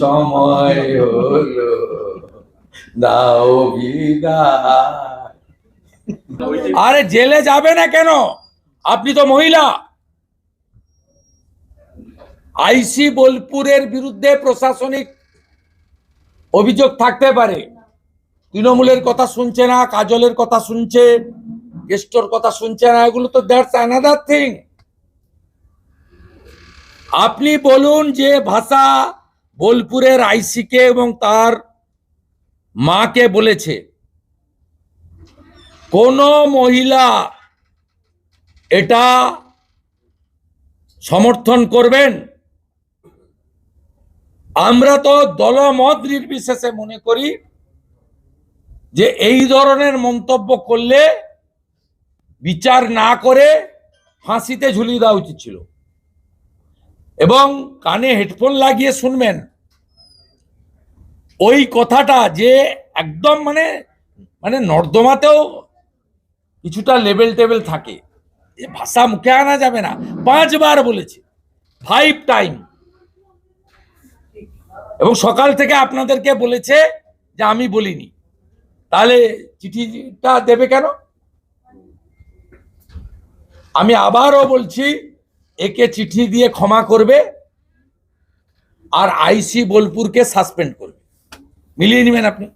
সময় হলো। দাও আরে জেলে যাবে না কেন? আপনি তো মহিলা। আইসি বোলপুরের বিরুদ্ধে প্রশাসনিক অভিযোগ থাকতে পারে। তৃণমূলের কথা শুনছে না, কাজলের কথা শুনছে, কেষ্টর কথা শুনছে না, এগুলো তো দ্যাটস অ্যানাদার থিং। আপনি বলুন যে ভাষা বোলপুরের আইসিকে এবং তার মাকে বলেছে, কোন মহিলা এটা সমর্থন করবেন? আমরা তো দলমত নির্বিশেষে মনে করি যে এই ধরনের মন্তব্য করলে বিচার না করে ফাঁসিতে ঝুলিয়ে দেওয়া উচিত ছিল। এবং কানে হেডফোন লাগিয়ে শুনবেন। ওই কথাটা যে একদম মানে মানে নর্দমাতেও কিছুটা লেভেল টেবিল থাকে ভাষা মুখে আনা যাবে না। পাঁচবার বলেছে ফাইভ টাইম এবং সকাল থেকে আপনাদেরকে বলেছে যে আমি বলিনি। তাহলে চিঠিটা দেবে কেন? আমি আবারও বলছি একে চিঠি দিয়ে ক্ষমা করবে আর আইসি বোলপুরকে সাসপেন্ড করবে। মিলিয়ে নেবেন আপনি।